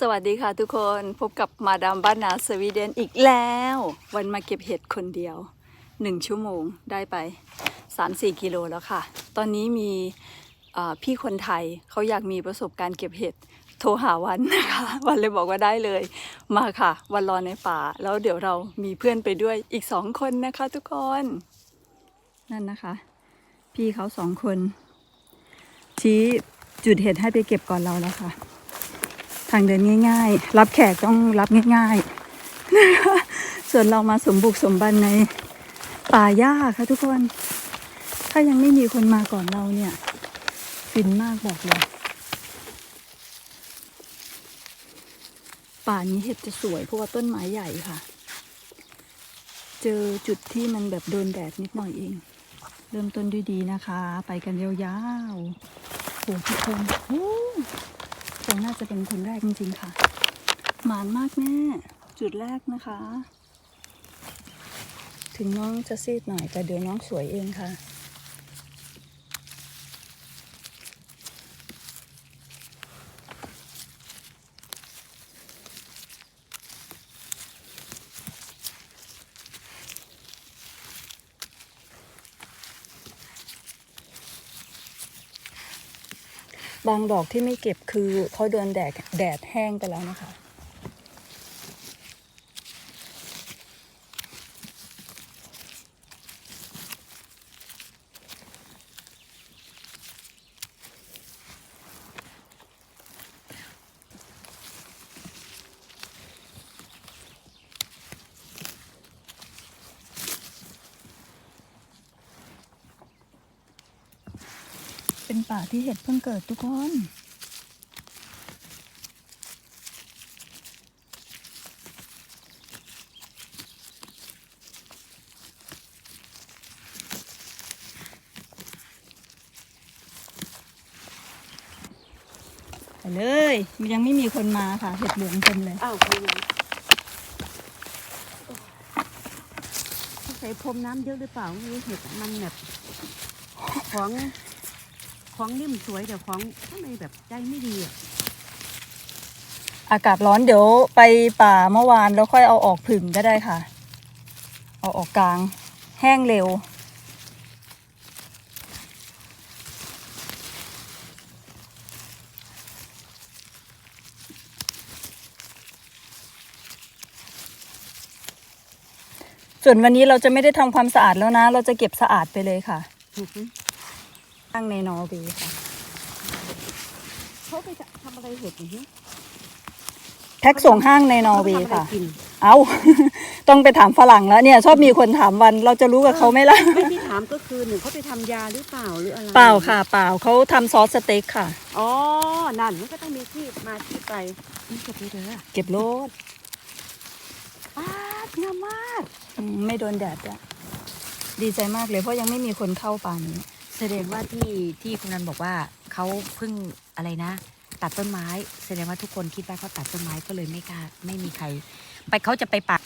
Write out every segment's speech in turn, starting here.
สวัสดีค่ะทุกคนพบกับมาดามบ้านนาสวีเดนอีกแล้ว วันมาเก็บเห็ดคนเดียวหนึ่งชั่วโมงได้ไป 3-4 กิโลแล้วค่ะ ตอนนี้มีพี่คนไทยเขาอยากมีประสบการณ์เก็บเห็ดโทรหาวันนะคะ วันเลยบอกว่าได้เลย มาค่ะ วันรอในป่า แล้วเดี๋ยวเรามีเพื่อนไปด้วยอีกสองคนนะคะทุกคนนั่นนะคะ พี่เขาสองคน ชี้จุดเห็ดให้ไปเก็บก่อนเราแล้วค่ะ ทางเดินง่าย ๆ รับแขกต้องรับง่ายๆนะคะส่วนเรามาสมบุกสมบันในป่าหญ้าค่ะทุกคน ถ้ายังไม่มีคนมาก่อนเราเนี่ย ฟินมากบอกเลย ป่านี้เห็ดจะสวยเพราะว่าต้นไม้ใหญ่ค่ะ เจอจุดที่มันแบบโดนแดดนิดหน่อยเอง เริ่มต้นด้วยดีนะคะ ไปกันยาวๆโอ้ทุกคนโอ้ งน่าจะเป็นคนแรกจริงๆค่ะ หมานมากแม่ จุดแรกนะคะ ถึงน้องจะซีดหน่อยแต่เดี๋ยวน้องสวยเองค่ะ บางดอกที่ไม่เก็บคือเขาโดนแดดแดดแห้งไปแล้วนะคะ ที่เห็ดเพิ่งเกิดทุกคน ไปเลยยังไม่มีคนมาค่ะ เห็ดเหลืองเต็มเลย อ้าวไม่รู้ใส่พรมน้ำเยอะหรือเปล่าไม่รู้เห็ดมันแบบของ ของนิ่มสวยแต่ของทำไมแบบใจไม่ดีอะอากาศร้อนเดี๋ยวไปป่าเมื่อวานแล้วค่อยเอาออกผึ่งก็ได้ค่ะ เอาออกกลาง แห้งเร็ว ส่วนวันนี้เราจะไม่ได้ทำความสะอาดแล้วนะ เราจะเก็บสะอาดไปเลยค่ะถูกไหม ตั้งในนอร์เวย์ค่ะเขาไปทำอะไรเห็ดอย่างนี้แท็กส่งห้างในนอร์เวย์ขาค่ะไปทำอะไรกินเอา ต้องไปถามฝรั่งแล้วเนี่ย ชอบมีคนถามวันเราจะรู้กับเขาไหมล่ะ ไม่ที่ถามก็คือหนึ่งเขาไปทำยาหรือเปล่าหรืออะไร เปล่าค่ะ เปล่าเขาทำซอสสเต็กค่ะ อ๋อ นั่นมันก็ต้องมีที่มาที่ไปนี่เก็บไปเถอะเก็บโลดป้าดงามมาก อืมไม่โดนแดดอะดีใจมากเลยเพราะยังไม่มีคนเข้าป่านี้ แสดงว่าที่ที่คุณนันบอกว่าเขาเพิ่งอะไรนะ ตัดต้นไม้ แสดงว่าทุกคนคิดว่าเขาตัดต้นไม้ก็เลยไม่กล้าไม่มีใคร ไปเขาจะไปปัก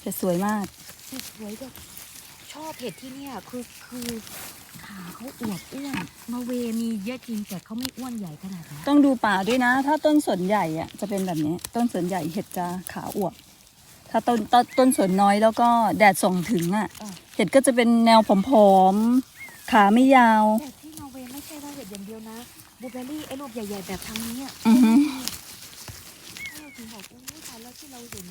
แต่สวยมากเห็ดสวยแบบชอบเห็ดที่เนี่ยคือคือขาเขาอวบอ้วนนอร์เวย์มีเยอะจริงแต่เขาไม่อ้วนใหญ่ขนาดนั้นต้องดูป่าด้วยนะ ถ้าต้นสนใหญ่อะจะเป็นแบบนี้ ต้นสนใหญ่เห็ดจะขาอวบ ถ้าต้นต้นต้นสนน้อยแล้วก็แดดส่องถึงอะเห็ดก็จะเป็นแนวผอมๆ ขาไม่ยาว แต่ที่นอร์เวย์ไม่ใช่ว่าเห็ดอย่างเดียวนะบลูเบอร์รี่ไอ้ลูกใหญ่ ๆ แบบทางนี้อะอือฮึถ้าเราถึงบอกโอ้ยตายแล้วที่เราเห็น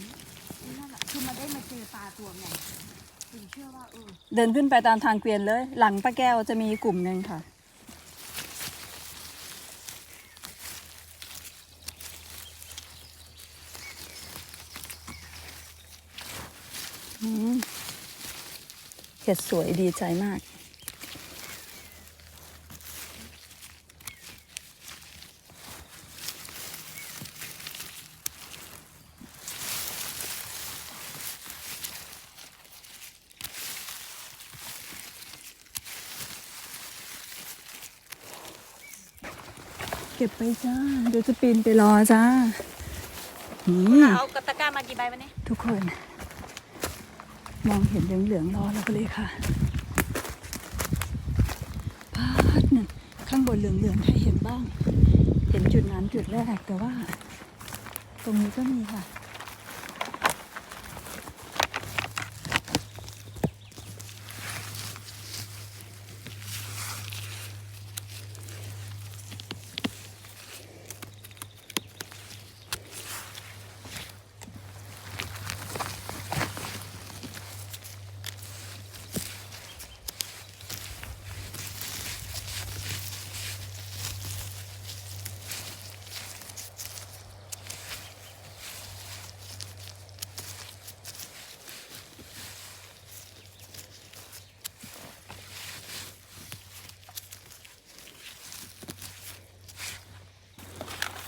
นั่นแหละคือมาได้มาเจอปลาตัวใหญ่ถึงเชื่อว่าเออเดินขึ้นไปตามทางเกวียนเลย หลังป้าแก้วจะมีกลุ่มหนึ่งค่ะ เห็ดสวยดีใจมาก เก็บไปจ้า เดี๋ยวจะปีนไปรอจ้าอืมเอากระตะกร้ามากี่ใบวันนี้ ทุกคน มองเห็นเหลืองๆรอเราไปเลยค่ะพาดนั่นข้างางบนเหลืองๆให้เห็นบ้าง เห็นจุดนั้นจุดแรกแต่ว่า ตรงนี้ก็มีค่ะ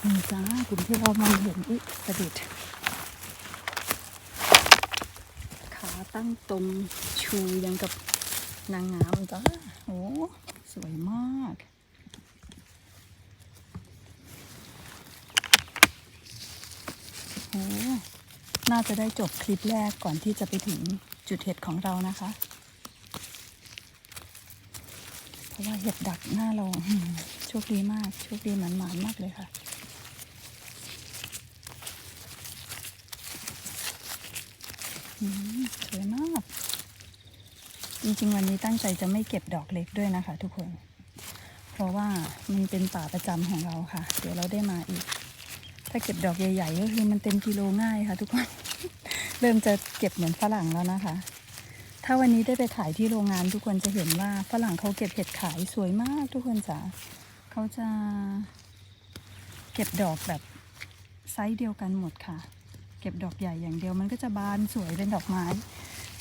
นี่จ้ากลุ่มที่เรามองเห็นอีกประดิษฐ์ขาตั้งตรงชูยังกับนางงามจ้าโอ้สวยมากโอ้น่าจะได้จบคลิปแรกก่อนที่จะไปถึงจุดเห็ดของเรานะคะ เพราะว่าเห็ดดักหน้าเราโชคดีมาก โชคดีหมันๆมากเลยค่ะ อืม สวยมาก จริงๆ วันนี้ตั้งใจจะไม่เก็บดอกเล็กด้วยนะคะ ทุกคน เพราะว่ามันเป็นป่าประจำของเราค่ะ เดี๋ยวเราได้มาอีก ถ้าเก็บดอกใหญ่ๆก็คือมันเต็มกิโลง่ายค่ะ ทุกคน เริ่มจะเก็บเหมือนฝรั่งแล้วนะคะ ถ้าวันนี้ได้ไปถ่ายที่โรงงานทุกคนจะเห็นว่าฝรั่งเขาเก็บเห็ดขายสวยมากทุกคนจ๋าเขาจะเก็บดอกแบบไซส์เดียวกันหมดค่ะ เก็บดอกใหญ่อย่างเดียวมันก็จะบานสวยเป็นดอกไม้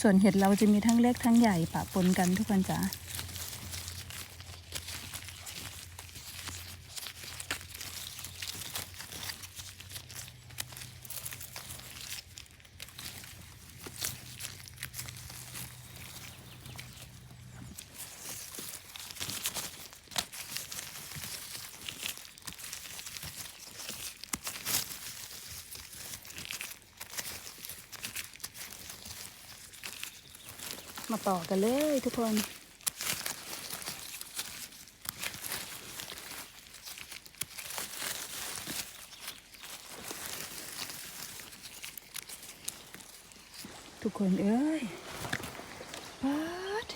ส่วนเห็ดเราจะมีทั้งเล็กทั้งใหญ่ปะปนกันทุกคนจ้า มาต่อกันเลยทุกคน ทุกคนเอ้ยปัด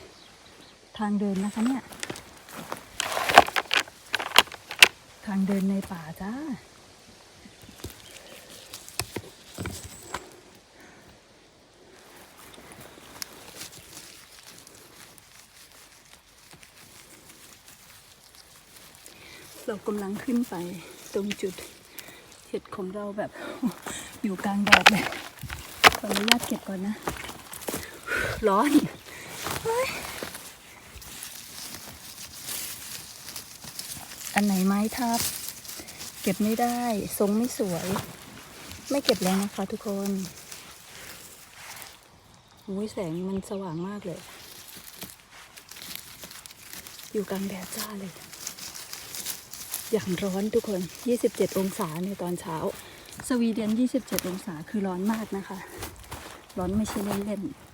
ทางเดินนะคะเนี่ย ทางเดินในป่าจ้า เรากำลังขึ้นไปตรงจุดเห็ดของเราแบบอยู่กลางแดดเลยขออนุญาตเก็บก่อนนะ ร้อนอันไหนไม้ทับ เก็บไม่ได้ทรงไม่สวย ไม่เก็บแล้วนะคะทุกคนอุ้ยแสงมันสว่างมากเลย อยู่กลางแดดจ้าเลย อย่างร้อนทุกคน 27 องศาในตอนเช้า สวีเดน 27 องศาคือร้อนมากนะคะ ร้อนไม่ใช่เล่นๆ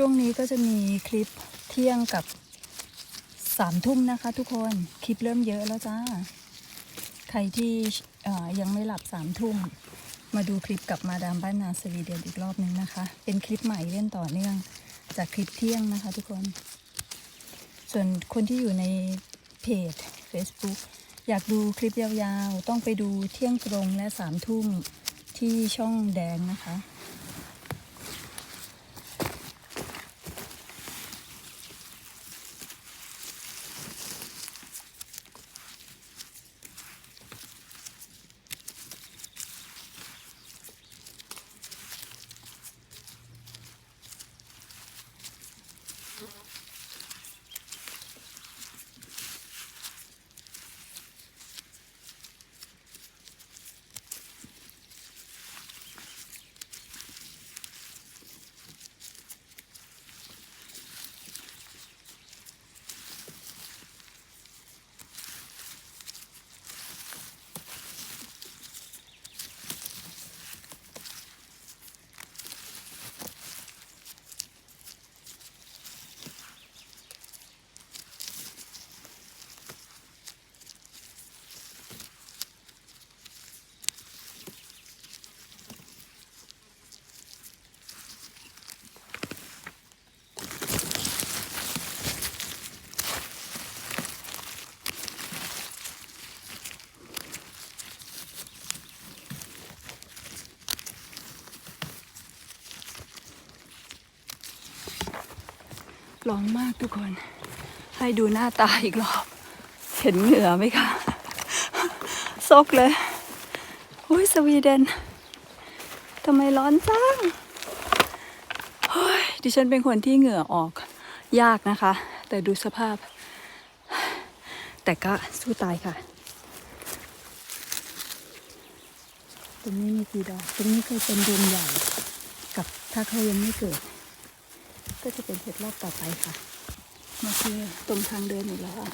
ช่วงนี้ก็จะมี คลิปเที่ยงกับสามทุ่มนะคะทุกคน คลิปเริ่มเยอะแล้วจ้า ใครที่ยังไม่หลับสามทุ่ม มาดูคลิปกับมาดามบ้านนาสวีเดนอีกรอบนึงนะคะ เป็นคลิปใหม่เล่นต่อเนื่องจากคลิปเที่ยงนะคะทุกคน ส่วนคนที่อยู่ในเพจ Facebook อยากดูคลิปยาวๆ ต้องไปดูเที่ยงตรงและสามทุ่มที่ช่องแดงนะคะ ร้อนมากทุกคน ให้ดูหน้าตาอีกรอบ เห็นเหงื่อไหมคะซกเลยอุ้ยสวีเดนทำไมร้อนจังเฮ้ยดิฉันเป็นคนที่เหงื่อออกยากนะคะ แต่ดูสภาพ แต่ก็สู้ตายค่ะ ตรงนี้มีกี่ดอก ตรงนี้เคยเป็นดวงใหญ่ กับถ้าเขายังไม่เกิด ก็จะเป็นเห็ดรอบต่อไปค่ะมาคือตรงทางเดินอีกแล้วอะ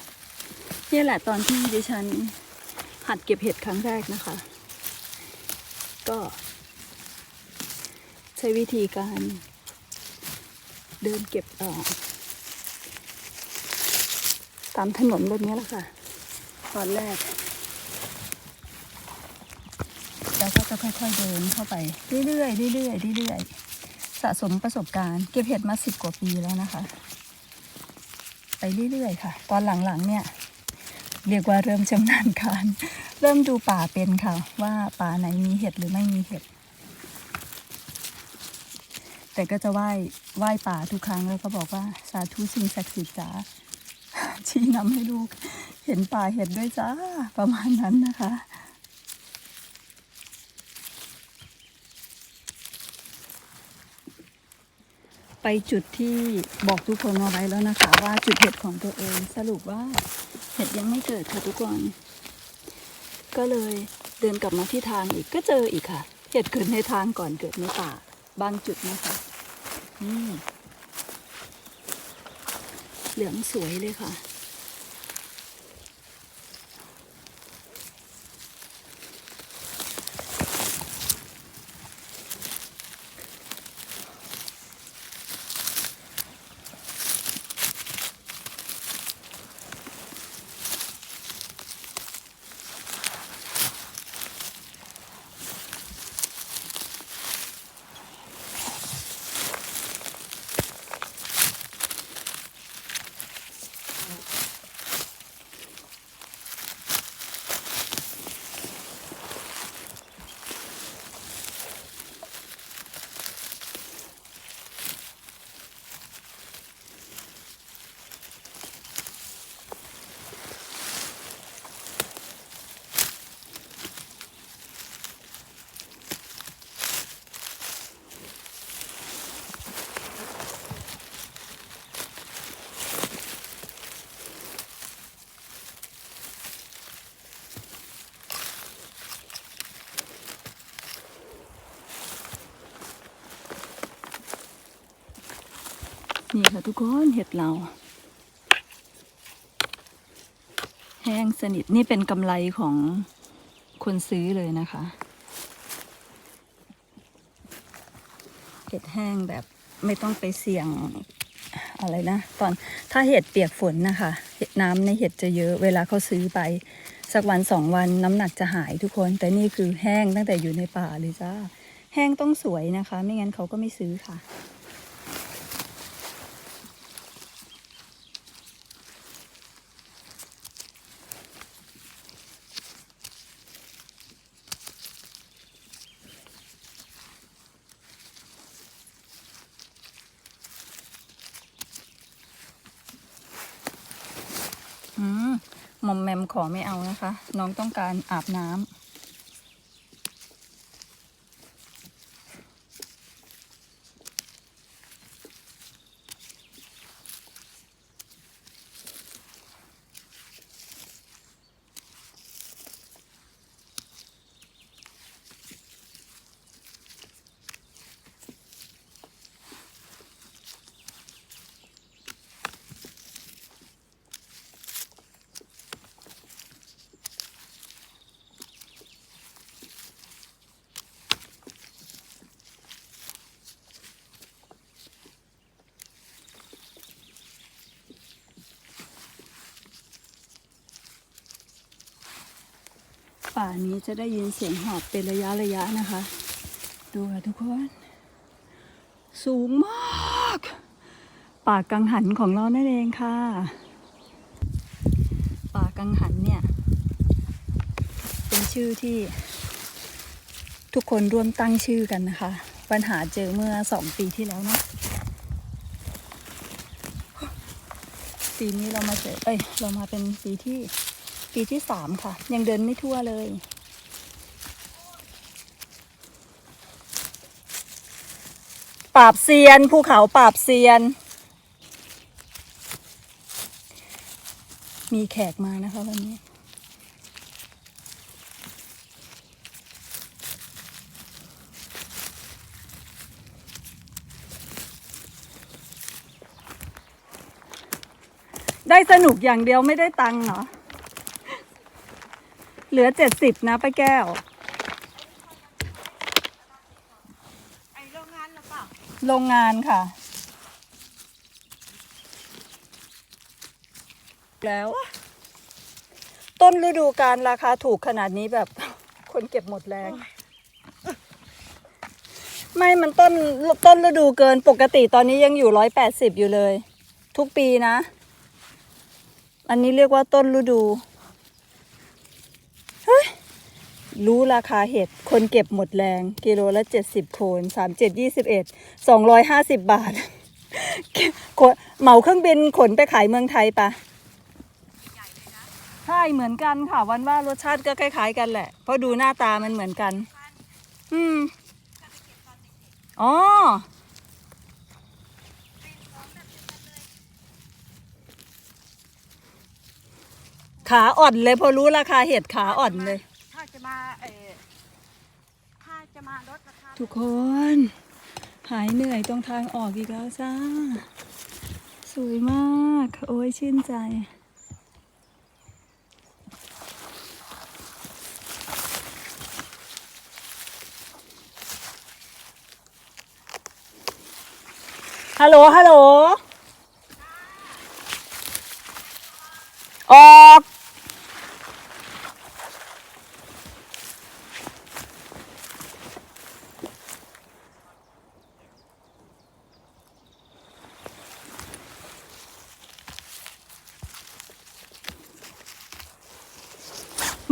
เนี่ยแหละตอนที่ดิฉันหัดเก็บเห็ดครั้งแรกนะคะ ก็ ใช้วิธีการเดินเก็บออตามถนนแบบนี้แหละค่ะ ตอนแรกแล้วก็จะค่อยๆเดินเข้าไปเรื่อยๆเรื่อยๆเรื่อยๆ สะสมประสบการณ์ เก็บเห็ดมาสิบกว่าปีแล้วนะคะ ไปเรื่อยๆค่ะ ตอนหลังๆเนี่ย เรียกว่าเริ่มชำนาญการ เริ่มดูป่าเป็นค่ะ ว่าป่าไหนมีเห็ดหรือไม่มีเห็ด แต่ก็จะไหว้ไหว้ป่าทุกครั้งแล้วก็บอกว่าสาธุสิ่งศักดิ์สิทธิ์จ๋าชี้นำให้ลูกเห็นป่าเห็ดด้วยจ้าประมาณนั้นนะคะ ไปจุดที่บอกทุกคนเอาไว้แล้วนะคะ ว่าจุดเห็ดของตัวเองสรุปว่าเห็ดยังไม่เกิดค่ะทุกคน ก็เลยเดินกลับมาที่ทางอีกก็เจออีกค่ะ เห็ดเกิดในทางก่อนเกิดในป่าบางจุดนะคะนี่เหลืองสวยเลยค่ะ นี่ค่ะทุกคนเห็ดเรา แห้งสนิทนี่เป็นกำไรของคนซื้อเลยนะคะ เห็ดแห้งแบบไม่ต้องไปเสี่ยงอะไรนะ ตอนถ้าเห็ดเปียกฝนนะคะ เห็ดน้ำในเห็ดจะเยอะเวลาเขาซื้อไป สักวันสองวันน้ำหนักจะหายทุกคน แต่นี่คือแห้งตั้งแต่อยู่ในป่าเลยจ้า แห้งต้องสวยนะคะ ไม่งั้นเขาก็ไม่ซื้อค่ะ อืม หมอมแมมขอไม่เอานะคะ น้องต้องการอาบน้ำ ป่านี้จะได้ยินเสียงหอบเป็นระยะระยะนะคะ ดูค่ะทุกคน สูงมาก ป่ากังหันของเรานั่นเองค่ะ ป่ากังหันเนี่ย เป็นชื่อที่ ทุกคนร่วมตั้งชื่อกันนะคะ ปัญหาเจอเมื่อสองปีที่แล้วเนาะปีนี้เรามาเจอ เอ้ย เรามาเป็นปีที่ ปีที่สามค่ะ ยังเดินไม่ทั่วเลย ปราบเซียนภูเขาปราบเซียน มีแขกมานะคะวันนี้ได้สนุกอย่างเดียวไม่ได้ตังค์เหรอ เหลือเจ็ดสิบนะป้าแก้ว ไอโรงงานหรือเปล่าโรงงานค่ะ แล้ว ต้นฤดูการราคาถูกขนาดนี้แบบ คนเก็บหมดแรง ไม่มันต้นต้นฤดูเกินปกติตอนนี้ยังอยู่ร้อยแปดสิบอยู่เลย ทุกปีนะ อันนี้เรียกว่าต้นฤดู เฮ้ย รู้ราคาเห็ด คนเก็บหมดแรง กิโลละเจ็ดสิบโคนสามเจ็ดยี่สิบเอ็ดสองร้อยห้าสิบบาท เหมาเครื่องบินขนไปขายเมืองไทยปะใช่เหมือนกันค่ะ วันว่ารสชาติก็คล้ายๆกันแหละ เพราะดูหน้าตามันเหมือนกัน อืมอ๋อขาอ่อนเลยพอรู้ราคาเห็ดขาอ่อนเลย มาเออถ้าจะมาลดราคาทุกคน หายเหนื่อยตรงทางออกอีกแล้วจ้า สวยมาก โอ้ยชื่นใจ ฮัลโหล ฮัลโหล ออก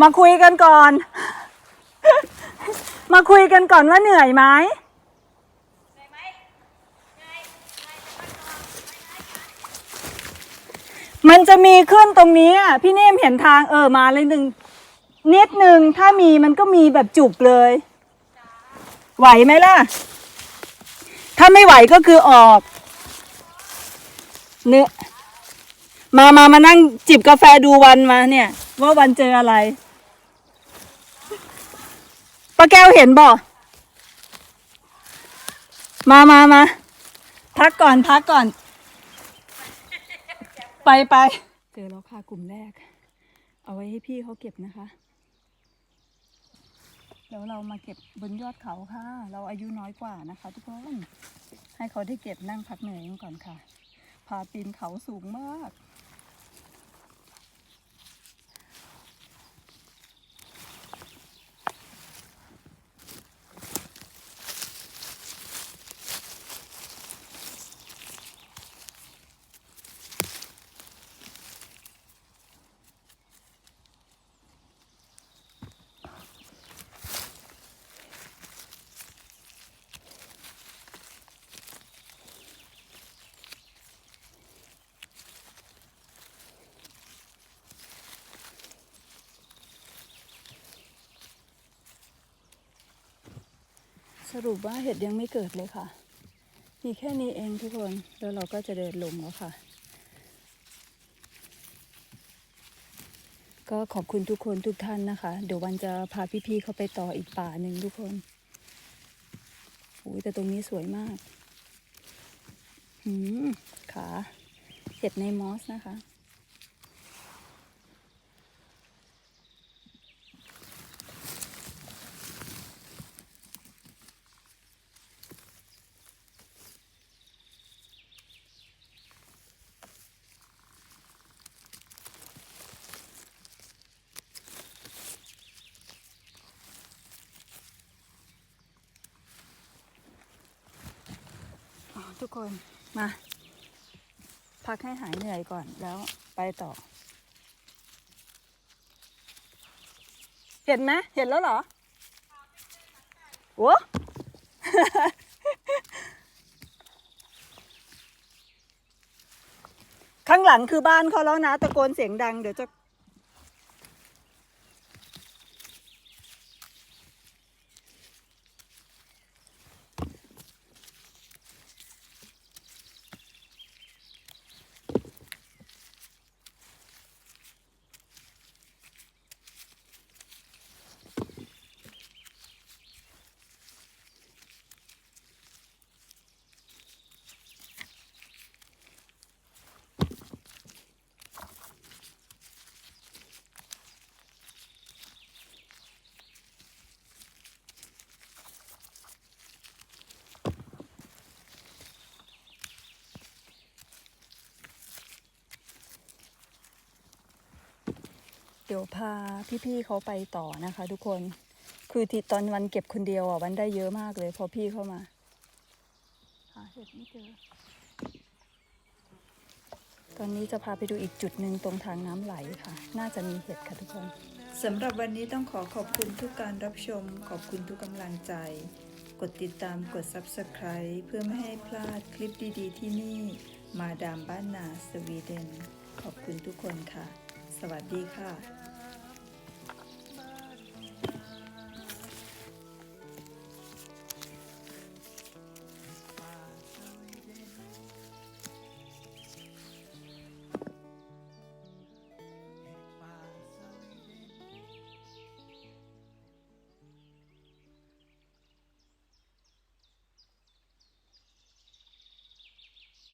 มาคุยกันก่อน มาคุยกันก่อนว่าเหนื่อยไหมมันจะมีขึ้นตรงนี้อะพี่เนมเห็นทางเออมาเลยหนึ่งนิดหนึ่งถ้ามีมันก็มีแบบจุกเลย ไหวไหมล่ะ ถ้าไม่ไหวก็คือออกเนื้อมามามานั่งจิบกาแฟดูวันมาเนี่ย ว่าวันเจออะไร ป้าแก้วเห็นบ่มามามาพักก่อนพักก่อน ไปไปเจอแล้วค่ะกลุ่มแรก เอาไว้ให้พี่เขาเก็บนะคะ เดี๋ยวเรามาเก็บบนยอดเขาค่ะ เราอายุน้อยกว่านะคะ ทุกคนให้เขาได้เก็บนั่งพักเหนื่อยกันก่อนค่ะ พาปีนเขาสูงมาก สรุปว่าเห็ดยังไม่เกิดเลยค่ะ มีแค่นี้เองทุกคน แล้วเราก็จะเดินลงแล้วค่ะ ก็ขอบคุณทุกคนทุกท่านนะคะ เดี๋ยววันจะพาพี่ๆเขาไปต่ออีกป่าหนึ่งทุกคนโอ้ยแต่ตรงนี้สวยมากหืมขาเห็ดในมอสนะคะ ทุกคนมา พักให้หายเหนื่อยก่อนแล้วไปต่อ เห็นไหมเห็นแล้วเหรอโอ้ขข้างหลังคือบ้านเขาแล้วนะ ตะโกนเสียงดังเดี๋ยวจะ ดี๋ยวพาพี่ๆเขาไปต่อนะคะ ทุกคน คือที่ตอนวันเก็บคนเดียวอะวันได้เยอะมากเลย พอพี่เข้ามาหาเห็ดไม่เจอ ตอนนี้จะพาไปดูอีกจุดหนึ่งตรงทางน้ำไหลค่ะ น่าจะมีเห็ดค่ะทุกคนสำหรับวันนี้ต้องขอขอบคุณทุกการรับชม ขอบคุณทุกกำลังใจ กดติดตามกด Subscribe เพื่อไม่ให้พลาดคลิปดีๆที่นี่ มาดามบ้านนาสวีเดน ขอบคุณทุกคนค่ะ สวัสดีค่ะ